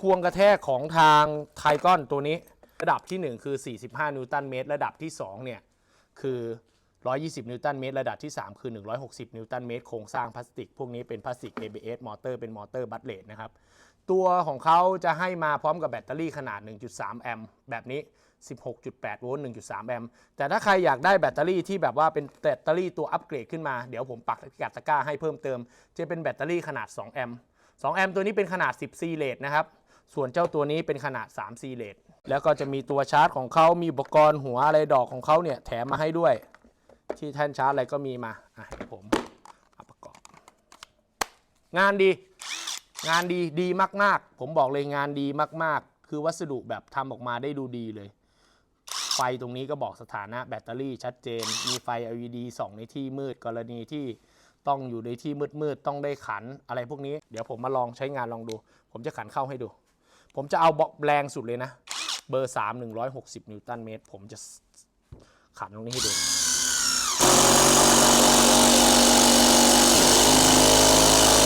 ควงกระแทกของทางไทก้อนตัวนี้ ระดับที่ 1 คือ 45 นิวตันเมตร ระดับที่2เนี่ยคือ 120 นิวตันเมตร ระดับที่ 3 คือ 160 นิวตันเมตร โครงสร้างพลาสติก พวกนี้เป็นพลาสติก ABS มอเตอร์เป็นมอเตอร์บัตเลตนะครับ ตัวของเขาจะให้มาพร้อมกับแบตเตอรี่ขนาด 1.3 แอมป์แบบนี้ 16.8 โวลต์ 1.3 แอมป์ แต่ถ้าใครอยากได้แบตเตอรี่ที่แบบว่าเป็นแบตเตอรี่ตัวอัปเกรดขึ้นมา เดี๋ยวผมปักกัดตะกร้าให้เพิ่มเติม จะเป็นแบตเตอรี่ขนาด 2 แอมป์ 2 แอมป์ตัวนี้เป็นขนาด 10ซีเลตนะครับ ส่วนเจ้าตัวนี้เป็นขนาด3ซีเลตแล้วก็จะมีตัวชาร์จของเขามีอุปกรณ์หัวอะไรดอกของเขาเนี่ยแถมมาให้ด้วย ที่แท่นชาร์จอะไรก็มีมาอะเดี๋ยวผมเอาประกอบ งานดี งานดีดีมาก ๆ ผมบอกเลยงานดีมาก ๆ คือวัสดุแบบทำออกมาได้ดูดีเลย ไฟตรงนี้ก็บอกสถานะแบตเตอรี่ชัดเจน มีไฟ LED ส่องในที่มืดกรณีที่ ต้องอยู่ในที่มืดๆต้องได้ขันอะไรพวกนี้ เดี๋ยวผมมาลองใช้งานลองดู ผมจะขันเข้าให้ดู ผมจะเอาบอกแรงสุดเลยนะ เบอร์ 3 160 นิวตันเมตร ผมจะขันตรงนี้ให้ดู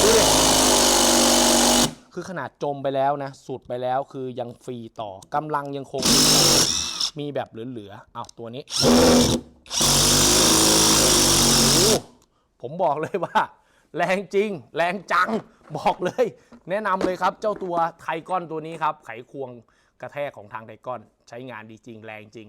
ดูดิคือขนาดจมไปแล้วนะ สุดไปแล้วคือยังฟรีต่อกำลังยังคง มีแบบเหลือๆอ้าตัวนี้ ผมบอกเลยว่า แรงจริง แรงจังบอกเลย แนะนำเลยครับ เจ้าตัวไทก้อนตัวนี้ครับ ไขควงกระแทกของทางไทก้อน ใช้งานดีจริง แรงจริง